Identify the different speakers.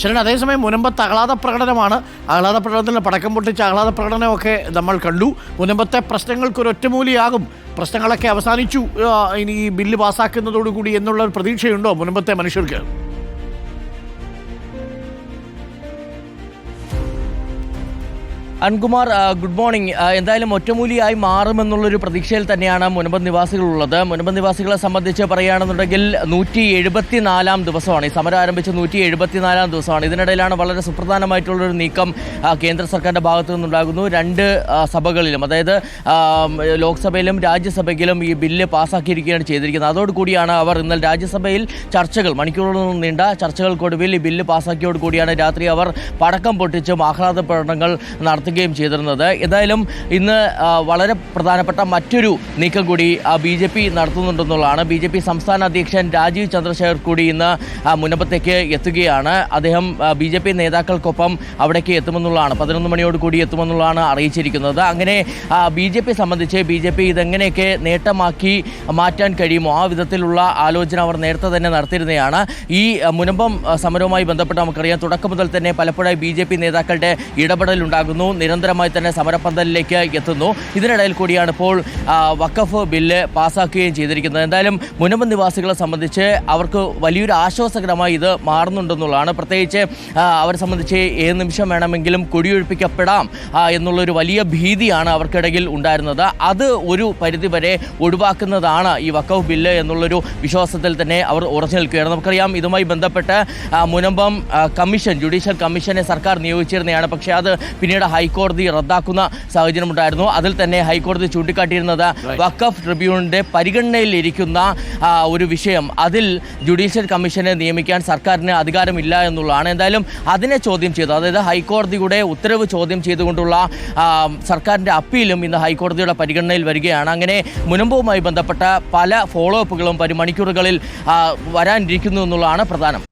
Speaker 1: ശരി അതേസമയം മുനമ്പത്ത് ആഹ്ലാദ പ്രകടനമാണ്. ആഹ്ലാദ പ്രകടനത്തിൽ പടക്കം പൊട്ടിച്ച ആഹ്ലാദ പ്രകടനമൊക്കെ നമ്മൾ കണ്ടു. മുനമ്പത്തെ പ്രശ്നങ്ങൾക്ക് ഒരു ഒറ്റമൂലിയാകും പ്രശ്നങ്ങളൊക്കെ അവസാനിച്ചു. ഇനി ഈ ബില്ല് പാസ്സാക്കുന്നതോടുകൂടി എന്നുള്ള പ്രതീക്ഷയുണ്ടോ മുനമ്പത്തെ മനുഷ്യർക്ക്?
Speaker 2: അൻകുമാർ ഗുഡ് മോർണിംഗ് എന്തായാലും ഒറ്റമൂലിയായി മാറുമെന്നുള്ളൊരു പ്രതീക്ഷയിൽ തന്നെയാണ് നിവാസികൾ ഉള്ളത് മുനമ്പ നിവാസികളെ സംബന്ധിച്ച് പറയുകയാണെന്നുണ്ടെങ്കിൽ നൂറ്റി എഴുപത്തിനാലാം ദിവസമാണ്. ഈ സമരം ആരംഭിച്ച നൂറ്റി എഴുപത്തിനാലാം ദിവസമാണ്. ഇതിനിടയിലാണ് വളരെ സുപ്രധാനമായിട്ടുള്ളൊരു നീക്കം കേന്ദ്ര സർക്കാരിന്റെ ഭാഗത്തു നിന്നുണ്ടാകുന്നു. രണ്ട് സഭകളിലും അതായത് ലോക്സഭയിലും രാജ്യസഭയിലും ഈ ബില്ല് പാസ്സാക്കിയിരിക്കുകയാണ് ചെയ്തിരിക്കുന്നത്. അതോടുകൂടിയാണ് അവർ ഇന്നലെ രാജ്യസഭയിൽ ചർച്ചകൾ മണിക്കൂറുകളോളം നീണ്ട ചർച്ചകൾക്കൊടുവിൽ ഈ ബില്ല് പാസ്സാക്കിയോടുകൂടിയാണ് രാത്രി അവർ പടക്കം പൊട്ടിച്ചും ആഹ്ലാദ പ്രകടനങ്ങൾ നടത്തുകയും ചെയ്തിരുന്നത്. ഏതായാലും ഇന്ന് വളരെ പ്രധാനപ്പെട്ട മറ്റൊരു നീക്കം കൂടി ബി ജെ പി നടത്തുന്നുണ്ടെന്നുള്ളതാണ്. ബി ജെ പി സംസ്ഥാന അധ്യക്ഷൻ രാജീവ് ചന്ദ്രശേഖർ കൂടി ഇന്ന് മുനമ്പത്തേക്ക് എത്തുകയാണ്. അദ്ദേഹം ബി ജെ പി നേതാക്കൾക്കൊപ്പം അവിടേക്ക് എത്തുമെന്നുള്ളതാണ്. പതിനൊന്ന് മണിയോട് കൂടി എത്തുമെന്നുള്ളതാണ് അറിയിച്ചിരിക്കുന്നത്. അങ്ങനെ ബി ജെ പി സംബന്ധിച്ച് ബി ജെ പി ഇതെങ്ങനെയൊക്കെ നേട്ടമാക്കി മാറ്റാൻ കഴിയുമോ? ആ വിധത്തിലുള്ള ആലോചന അവർ നേരത്തെ തന്നെ നടത്തിയിരുന്നതാണ്. ഈ മുനമ്പം സമരവുമായി ബന്ധപ്പെട്ട് നമുക്കറിയാം തുടക്കം മുതൽ തന്നെ പലപ്പോഴായി ബി നേതാക്കളുടെ ഇടപെടൽ ഉണ്ടാകുന്നു നിരന്തരമായി തന്നെ സമരപന്തലിലേക്ക് എത്തുന്നു. ഇതിനിടയിൽ കൂടിയാണ് ഇപ്പോൾ വക്കഫ് ബില്ല് പാസ്സാക്കുകയും ചെയ്തിരിക്കുന്നത്. എന്തായാലും മുനമ്പ് നിവാസികളെ സംബന്ധിച്ച് അവർക്ക് വലിയൊരു ആശ്വാസകരമായി ഇത് മാറുന്നുണ്ടെന്നുള്ളതാണ്. പ്രത്യേകിച്ച് അവരെ സംബന്ധിച്ച് ഏത് നിമിഷം വേണമെങ്കിലും കുടിയൊഴിപ്പിക്കപ്പെടാം എന്നുള്ളൊരു വലിയ ഭീതിയാണ് അവർക്കിടയിൽ ഉണ്ടായിരുന്നത്. അത് ഒരു പരിധിവരെ ഒഴിവാക്കുന്നതാണ് ഈ വക്കഫ് ബില്ല് എന്നുള്ളൊരു വിശ്വാസത്തിൽ തന്നെ അവർ ഉറച്ചു നിൽക്കുകയാണ്. നമുക്കറിയാം ഇതുമായി ബന്ധപ്പെട്ട് മുനമ്പം കമ്മീഷൻ ജുഡീഷ്യൽ കമ്മീഷനെ സർക്കാർ നിയോഗിച്ചിരുന്നതാണ്. പക്ഷേ അത് പിന്നീട് ഹൈക്കോടതി റദ്ദാക്കുന്ന സാഹചര്യമുണ്ടായിരുന്നു. അതിൽ തന്നെ ഹൈക്കോടതി ചൂണ്ടിക്കാട്ടിയിരുന്നത് വഖഫ് ട്രിബ്യൂണലിന്റെ പരിഗണനയിലിരിക്കുന്ന ഒരു വിഷയം. അതിൽ ജുഡീഷ്യൽ കമ്മീഷനെ നിയമിക്കാൻ സർക്കാരിന് അധികാരമില്ല എന്നുള്ളതാണ്. എന്തായാലും അതിനെ ചോദ്യം ചെയ്തു. അതായത് ഹൈക്കോടതിയുടെ ഉത്തരവ് ചോദ്യം ചെയ്തുകൊണ്ടുള്ള സർക്കാരിന്റെ സർക്കാരിന്റെ അപ്പീലും ഇന്ന് ഹൈക്കോടതിയുടെ പരിഗണനയിൽ വരികയാണ്. അങ്ങനെ മുനമ്പവുമായി ബന്ധപ്പെട്ട പല ഫോളോ അപ്പുകളും പരിമണിക്കൂറുകളിൽ വരാനിരിക്കുന്നു എന്നുള്ളതാണ് പ്രധാനം.